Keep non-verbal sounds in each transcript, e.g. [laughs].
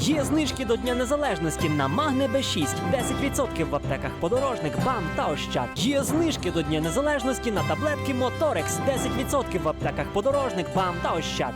Є знижки до Дня Незалежності на Магне Б6, 10% в аптеках подорожник, БАМ та Ощад. Є знижки до Дня Незалежності на таблетки Моторекс, 10% в аптеках подорожник, БАМ та Ощад.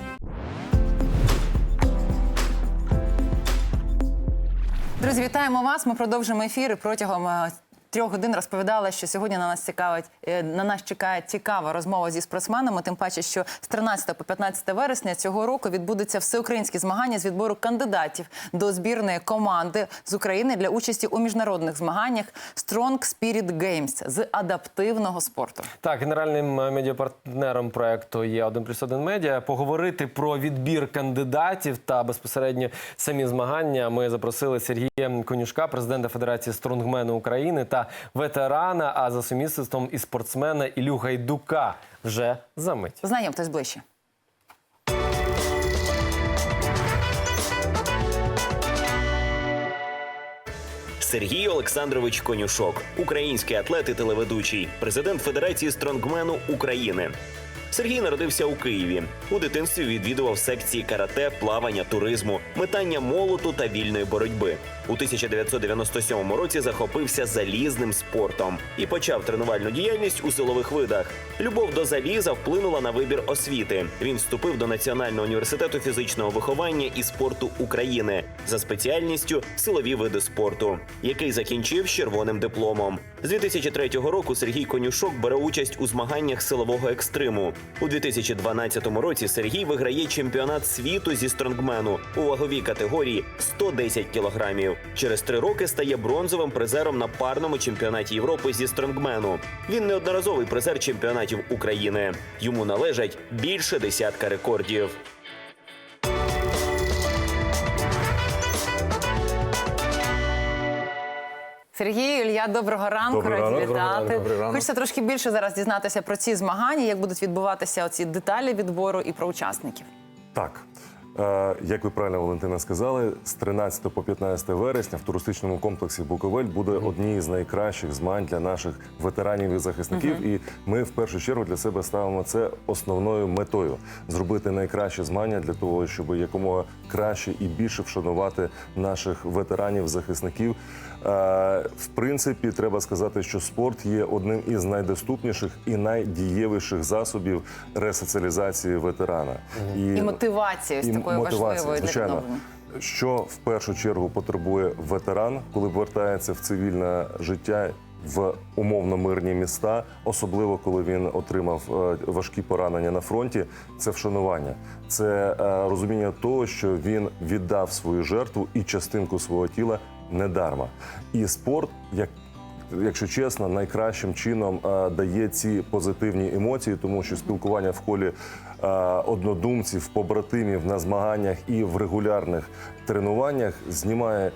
Друзі, вітаємо вас. Ми продовжимо ефір протягом е, трьох годин розповідала, що сьогодні на нас цікавить е, на нас чекає цікава розмова зі спортсменами. Тим паче, що з 13 по 15 вересня цього року відбудуться всеукраїнські змагання з відбору кандидатів до збірної команди з України для участі у міжнародних змаганнях Strong Spirit Games з адаптивного спорту. Так, генеральним е, медіапартнером проекту є 1 плюс 1 медіа. Поговорити про відбір кандидатів та безпосередньо самі змагання. Ми запросили Сергія Конюшка, президента Федерації стронгмену України та ветерана, а за сумісництвом і спортсмена Ілю Гайдука вже за мить. Знайомтесь ближче. Сергій Олександрович Конюшок, український атлет і телеведучий, президент Федерації стронгмену України. Сергій народився у Києві. У дитинстві відвідував секції карате, плавання, туризму, метання молоту та вільної боротьби. У 1997 році захопився залізним спортом і почав тренувальну діяльність у силових видах. Любов до заліза вплинула на вибір освіти. Він вступив до Національного університету фізичного виховання і спорту України за спеціальністю силові види спорту, який закінчив червоним дипломом. З 2003 року Сергій Конюшок бере участь у змаганнях силового екстриму. У 2012 році Сергій виграє чемпіонат світу зі стронгмену у ваговій категорії 110 кілограмів. Через три роки стає бронзовим призером на парному чемпіонаті Європи зі стронгмену. Він неодноразовий призер чемпіонатів України. Йому належать більше десятка рекордів. Сергій Ілья, доброго ранку. Добрий Раді вітати. Хочеться трошки більше зараз дізнатися про ці змагання, як будуть відбуватися оці деталі відбору і про учасників. Так. Е, Як ви правильно, Валентина, сказали, з 13 по 15 вересня в туристичному комплексі Буковель буде одні з найкращих змагань для наших ветеранів і захисників. І ми в першу чергу для себе ставимо це основною метою зробити найкраще змагання для того, щоб якомога краще і більше вшанувати наших ветеранів, захисників. Е, В принципі, треба сказати, що спорт є одним із найдоступніших і найдієвіших засобів ресоціалізації ветерана. І мотивації ось і мотивації, важливої для звичайно. відновлення. Що в першу чергу потребує ветеран, коли повертається в цивільне життя в умовно мирні міста, особливо коли він отримав е, важкі поранення на фронті, це вшанування, це е, розуміння того, що він віддав свою жертву і частинку свого тіла недарма. І спорт, як якщо чесно, найкращим чином е, дає ці позитивні емоції, тому що спілкування в колі е, однодумців, побратимів на змаганнях і в регулярних тренуваннях знімає.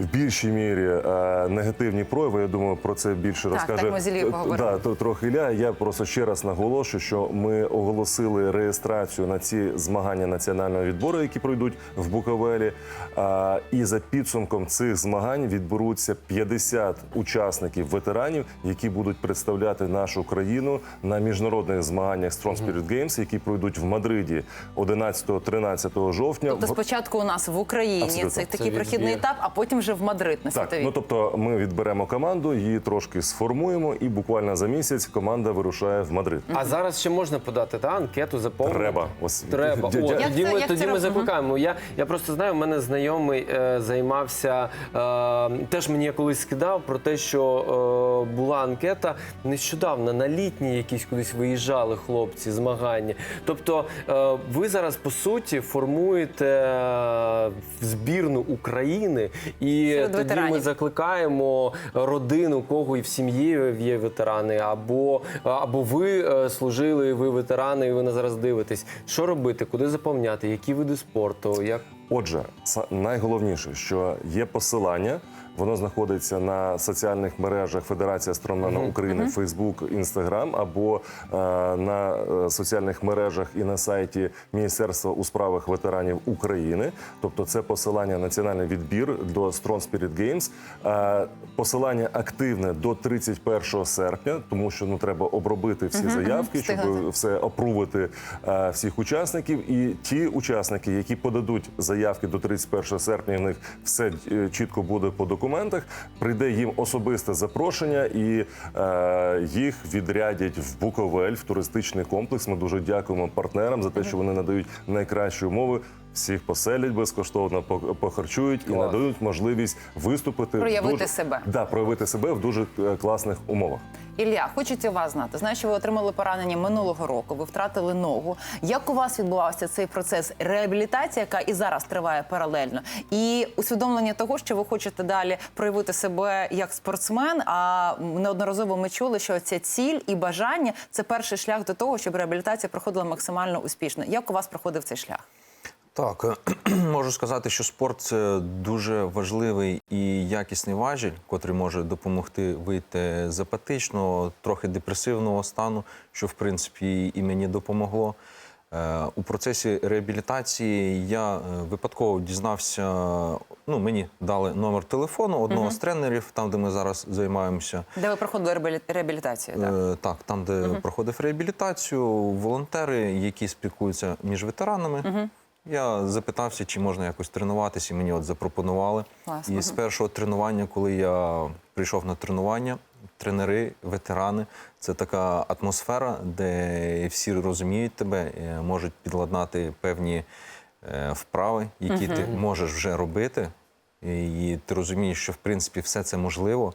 В більшій мірі е, негативні прояви. Я думаю, про це більше Так, розкаже так, ми з Ілією е, поговоримо. да, то трохи Ілля. Я просто ще раз наголошую, що ми оголосили реєстрацію на ці змагання національного відбору, які пройдуть в Буковелі. А, і за підсумком цих змагань відберуться 50 учасників ветеранів, які будуть представляти нашу країну на міжнародних змаганнях Strong Spirit Games, які пройдуть в Мадриді 11-13 жовтня. Тобто спочатку у нас в Україні Абсолютно. це такий Це прохідний етап, а потім вже в Мадрид на Так, світовій. ну тобто ми відберемо команду, її трошки сформуємо, і буквально за місяць команда вирушає в Мадрид. А зараз ще можна подати та анкету заповнити? Треба. Ось Треба. О, Як тоді це- ми як тоді це ми закликаємо. Я, я просто знаю, у мене знайомий е, займався, е, теж мені колись скидав про те, що е, була анкета нещодавно на літні якісь кудись виїжджали хлопці, змагання. Тобто, е, ви зараз по суті формуєте е, збірну України, і Серед тоді ми закликаємо родину, у кого і в сім'ї є ветерани, або, або ви е, служили, і ви ветерани, і ви нас зараз дивитесь. Що робити, куди заповняти, які види спорту, як Отже, найголовніше, що є посилання. Воно знаходиться на соціальних мережах Федерація Стромана України, Фейсбук, Інстаграм або е, на е, соціальних мережах і на сайті Міністерства у справах ветеранів України. Тобто, це посилання національний відбір до Strong Spirit Games. Е, посилання активне до 31 серпня, тому що ну треба обробити всі заявки, щоб все опрувити е, всіх учасників. І ті учасники, які подадуть заявки заявки до 31 серпня. В них все е, чітко буде по документах. Прийде їм особисте запрошення, і е, їх відрядять в Буковель в туристичний комплекс. Ми дуже дякуємо партнерам за те, що вони надають найкращі умови. Всіх поселять безкоштовно, по- похарчують і надають можливість виступити Проявити дуже, себе. Да, проявити себе в дуже е, класних умовах. Ілля, хочеться вас знати. Знаю, що ви отримали поранення минулого року. Ви втратили ногу. Як у вас відбувався цей процес реабілітації, яка і зараз триває паралельно, і усвідомлення того, що ви хочете далі проявити себе як спортсмен? А неодноразово ми чули, що ця ціль і бажання це перший шлях до того, щоб реабілітація проходила максимально успішно. Як у вас проходив цей шлях? Так, е, [clears throat] можу сказати, що спорт це дуже важливий і якісний важіль, котрий може допомогти вийти з апатичного, трохи депресивного стану, що в принципі і мені допомогло. Е, У процесі реабілітації я е, випадково дізнався. Ну, мені дали номер телефону одного з тренерів, там, де ми зараз займаємося. Де ви проходили реабілі- реабілітацію? Так? Так, там, де проходив реабілітацію, волонтери, які спілкуються між ветеранами. Я запитався, чи можна якось тренуватися, і мені от запропонували. Класно. І з першого тренування, коли я прийшов на тренування, тренери, ветерани це така атмосфера, де всі розуміють тебе, е, можуть підладнати певні е, вправи, які ти можеш вже робити. І ти розумієш, що в принципі все це можливо.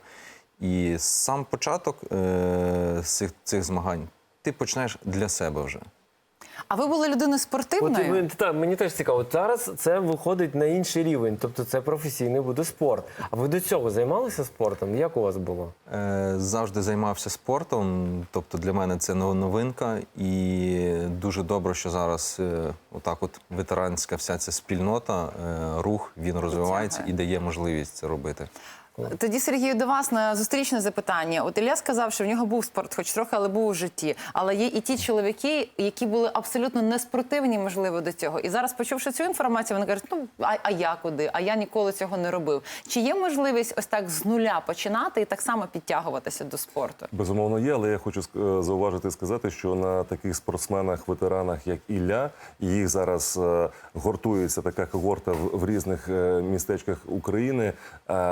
І сам початок е, цих, цих змагань ти починаєш для себе вже. А ви були людиною От спортивною? ви- та, мені теж цікаво. От Зараз це виходить на інший рівень, тобто це професійний буде спорт. А ви до цього займалися спортом? Як у вас було? Е, Завжди займався спортом, тобто для мене це нов- новинка, і дуже добре, що зараз е, отак, от ветеранська вся ця спільнота, е, рух він розвивається і дає можливість це робити. Тоді Сергію до вас на зустрічне запитання. От Ілля сказав, що в нього був спорт, хоч трохи, але був у житті. Але є і ті чоловіки, які були абсолютно неспортивні, можливо, до цього. І зараз, почувши цю інформацію, вони кажуть, ну а, а я куди? А я ніколи цього не робив. Чи є можливість ось так з нуля починати і так само підтягуватися до спорту? Безумовно є, але я хочу е, зауважити і сказати, що на таких спортсменах, ветеранах, як Ілля, їх зараз е, гуртується така когорта в, різних е, містечках України.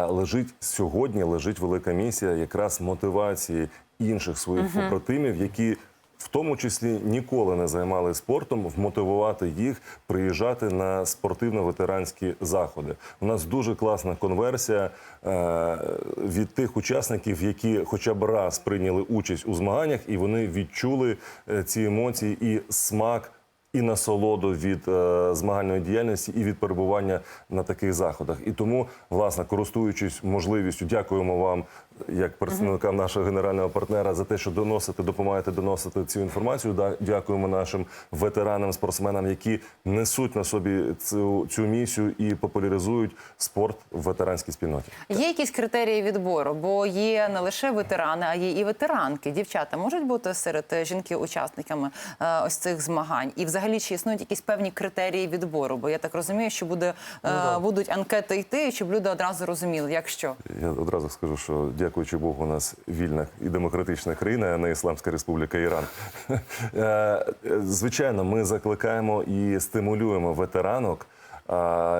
Лежить сьогодні, лежить велика місія якраз мотивації інших своїх побратимів, які. В тому числі ніколи не займалися спортом, вмотивувати їх приїжджати на спортивно-ветеранські заходи. У нас дуже класна конверсія е, від тих учасників, які хоча б раз прийняли участь у змаганнях, і вони відчули е, ці емоції і смак. І насолоду від е, змагальної діяльності, і від перебування на таких заходах. І тому, власне, користуючись можливістю, дякуємо вам, як представникам нашого генерального партнера, за те, що доносите, допомагаєте доносити цю інформацію. Да, дякуємо нашим ветеранам, спортсменам, які несуть на собі цю, цю місію і популяризують спорт в ветеранській спільноті. Є якісь критерії відбору, бо є не лише ветерани, а є і ветеранки. Дівчата можуть бути серед жінки учасниками е, ось цих змагань. І взагалі чи існують якісь певні критерії відбору? Бо я так розумію, що буде е, будуть анкети йти, щоб люди одразу розуміли, якщо Я одразу скажу, що дякуючи Богу, у нас вільна і демократична країна, а не Ісламська Республіка Іран. Е, [laughs] е, Звичайно, ми закликаємо і стимулюємо ветеранок.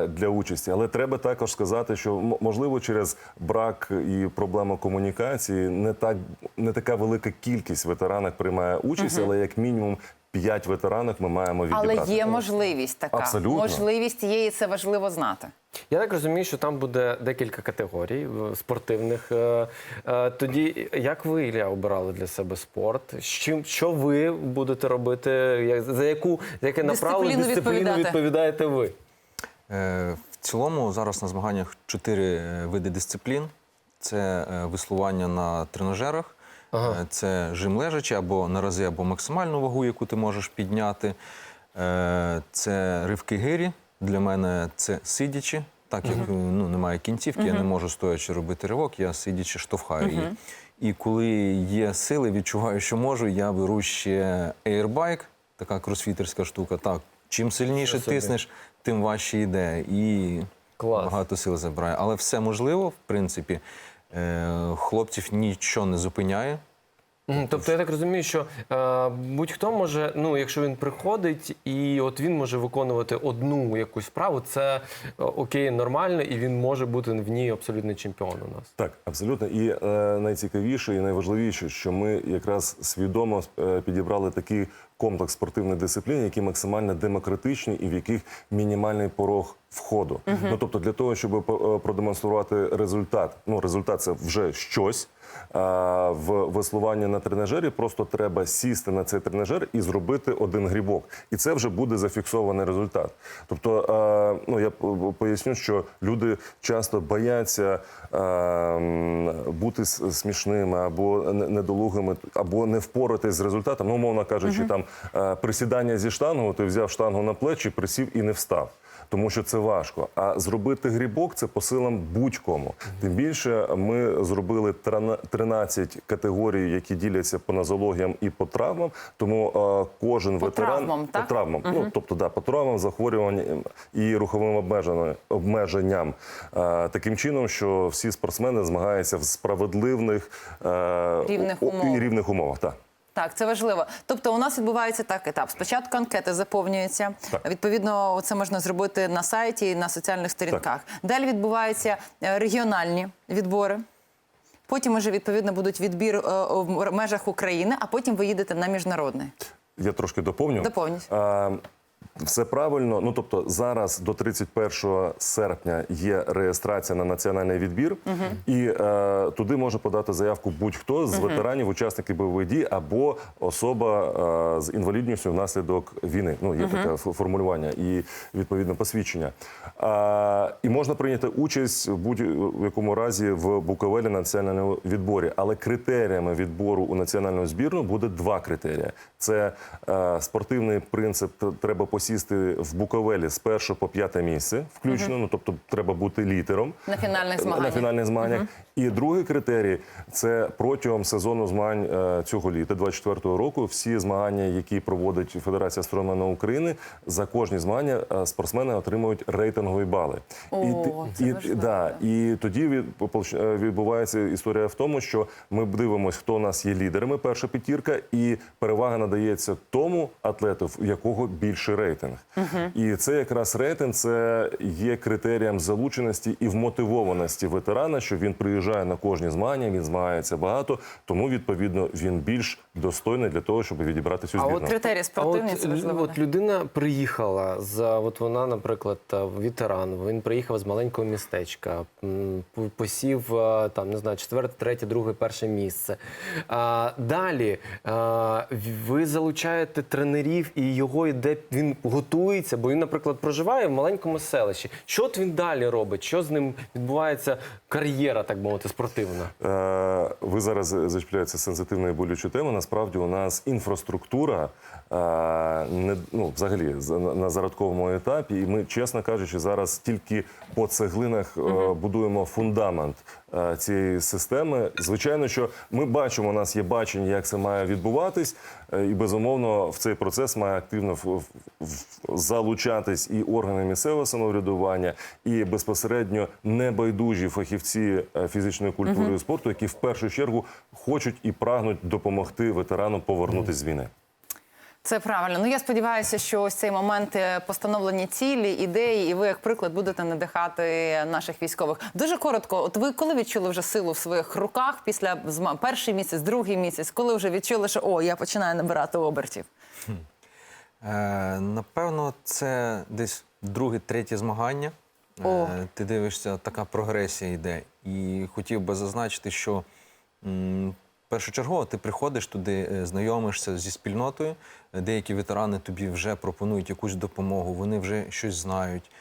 Для участі, але треба також сказати, що можливо через брак і проблему комунікації не так не така велика кількість ветеранок приймає участь, але як мінімум п'ять ветеранок ми маємо відібрати. але є можливість така. Абсолютно. Можливість є, і це важливо знати. Я так розумію, що там буде декілька категорій е, спортивних. Е, е, Тоді як ви, Ілля, обирали для себе спорт? З чим що ви будете робити? Як- За яку за яке направлення Дисципліну дисципліну відповідаєте ви? В цілому зараз на змаганнях чотири види дисциплін: це веслування на тренажерах, е, це жим лежачи або на рази, або максимальну вагу, яку ти можеш підняти. Це ривки гирі. Для мене це сидячи. Так як ну, немає кінцівки, я не можу стоячи робити ривок, я сидячи штовхаю її. І коли є сили, відчуваю, що можу, я беру ще ейрбайк, така кросфітерська штука. Так, чим сильніше собі. тиснеш, тим важче йде. І Клас. багато сил забирає. Але все можливо, в принципі. Е, Хлопців нічого не зупиняє. Мгм, Тобто я так розумію, що е, будь-хто може, ну якщо він приходить і от він може виконувати одну якусь справу, це е, окей, нормально, і він може бути в ній абсолютний чемпіон у нас. Так, абсолютно. І е, найцікавіше і найважливіше, що ми якраз свідомо е, підібрали такий комплекс спортивних дисциплін, які максимально демократичні і в яких мінімальний порог входу. Ну тобто, для того, щоб по- е, продемонструвати результат, ну результат це вже щось. А в веслуванні на тренажері просто треба сісти на цей тренажер і зробити один грібок. І це вже буде зафіксований результат. Тобто, е, ну я поясню, що люди часто бояться е, бути смішними або недолугими, або не впоратись з результатом. Ну, умовно кажучи, там е, присідання зі штангу, ти взяв штангу на плечі, присів і не встав. Тому що це важко. А зробити грібок це по силам будь-кому. Тим більше ми зробили трана- 13 категорій, які діляться по нозологіям і по травмам. Тому е, кожен По ветеран травмам, так? по травмам, ну тобто да, по травмам, захворюванням і руховим обмеженням, обмеженням. Е, таким чином, що всі спортсмени змагаються в справедливих е, Рівних умовах. і рівних умовах. Так. Так, це важливо. Тобто, у нас відбувається так етап. Спочатку анкети заповнюються. Так. Відповідно, це можна зробити на сайті і на соціальних сторінках. Далі відбуваються е, регіональні відбори. Потім уже відповідно будуть відбір е, в межах України, а потім ви їдете на міжнародний. Я трошки доповню. Доповніть. Все правильно. Ну тобто, зараз до 31 серпня є реєстрація на національний відбір, і е, туди може подати заявку будь-хто з ветеранів, учасників бойових дій або особа е, з інвалідністю внаслідок війни. Ну є таке формулювання і відповідне посвідчення. А, і можна прийняти участь в будь-якому разі в Буковелі на національному відборі. Але критеріями відбору у національну збірну буде два критерії: це е, спортивний принцип. Треба посісти в Буковелі з першого по п'яте місце, включно. Ну тобто, треба бути літером На фінальних на змаганнях. фінальних змаганнях. І другий критерій це протягом сезону змагань е, цього літа, 24-го року. Всі змагання, які проводить Федерація стронгмену України, за кожні змагання е, спортсмени отримують рейтингові бали. О, і, це і, да, і тоді від, е, відбувається історія в тому, що ми дивимося, хто у нас є лідерами, перша п'ятірка, і перевага надається тому атлету, в якого більший рейтинг. І це якраз рейтинг це є критерієм залученості і вмотивованості ветерана, що він приїжджає на кожні змагання, він змагається багато, тому відповідно він більш достойний для того, щоб відібрати цю А збірну. от Критерії спортивні от, це важливо. От людина приїхала з от вона, наприклад, е, ветеран. Він приїхав з маленького містечка, посів е, там, не знаю, четверте, третє, друге, перше місце. А, далі а, ви залучаєте тренерів, і його йде. Він готується, бо він, наприклад, проживає в маленькому селищі. Що от він далі робить? Що з ним відбувається кар'єра, так мовити, спортивна? Е, Ви зараз зачіпляєте сенситивну і болючу тему. Насправді у нас інфраструктура не ну, взагалі на зародковому етапі, і ми, чесно кажучи, зараз тільки по цеглинах е, будуємо фундамент е, цієї системи. Звичайно, що ми бачимо, у нас є бачення, як це має відбуватись, е, і безумовно в цей процес має активно залучатись і органи місцевого самоврядування, і безпосередньо небайдужі фахівці е, фізичної культури і спорту, які в першу чергу хочуть і прагнуть допомогти ветерану повернутися з війни. Це правильно. Ну я сподіваюся, що ось цей момент е, постановлені цілі, ідеї, і ви як приклад будете надихати наших військових. Дуже коротко. От ви коли відчули вже силу в своїх руках після перший місяць, другий місяць, коли вже відчули, що о, я починаю набирати обертів. Е, напевно, це десь друге, третє змагання. О. Е, ти дивишся, така прогресія йде. І хотів би зазначити, що м, першочергово ти приходиш туди, е, знайомишся зі спільнотою. Е, Деякі ветерани тобі вже пропонують якусь допомогу, вони вже щось знають.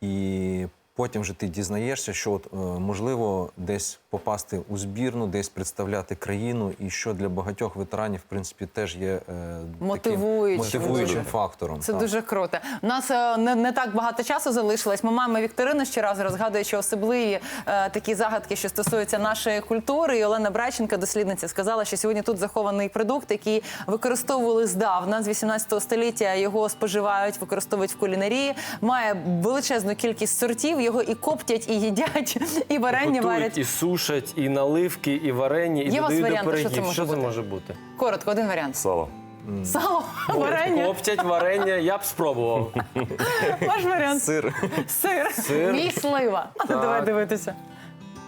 І потім вже ти дізнаєшся, що от, е, можливо десь попасти у збірну, десь представляти країну, і що для багатьох ветеранів, в принципі, теж є е, Мотивуючим таким мотивуючим дуже. фактором. Це так. дуже круто. У нас е, не, не так багато часу залишилось. Ми маємо вікторину щоразу, розгадуючи особливі е, такі загадки, що стосуються нашої культури. І Олена Брайченка, дослідниця, сказала, що сьогодні тут захований продукт, який використовували здавна з 18 століття. Його споживають, використовують в кулінарії. Має величезну кількість сортів. Його і коптять, і їдять, і варення Готують варять. і сушать, і наливки, і варені, і Є у вас додають до варіанти, що пирогів. це може бути? може бути? Коротко, один варіант. Сало. Сало, варення. Коптять варення, я б спробував. Ваш варіант. Сир. Сир. Сир. Мій слива. Давай дивитися.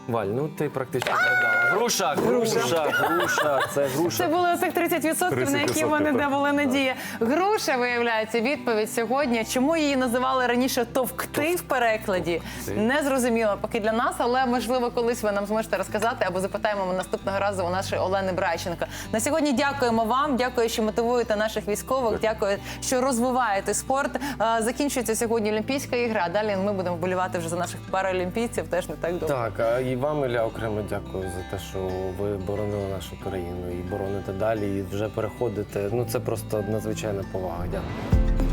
Валь, ну ти практично вгадала. Груша, груша, груша, це груша. Це були оцих 30%, на які 30%, вони так. де були надії. Груша, виявляється, відповідь сьогодні. Чому її називали раніше товкти в перекладі? Не зрозуміло поки для нас, але можливо колись ви нам зможете розказати або запитаємо ми наступного разу у нашої Олени Брайченко. На сьогодні дякуємо вам. Дякую, що мотивуєте наших військових. Дякую, що розвиваєте спорт. Закінчується сьогодні Олімпійська ігра. Далі ми будемо вболівати вже за наших паралімпійців. Теж не так довго. Так, а і вам, Ілля, окремо дякую за те, що ви боронили нашу країну і бороните далі, і вже переходите. Ну це просто надзвичайна повага. Дякую.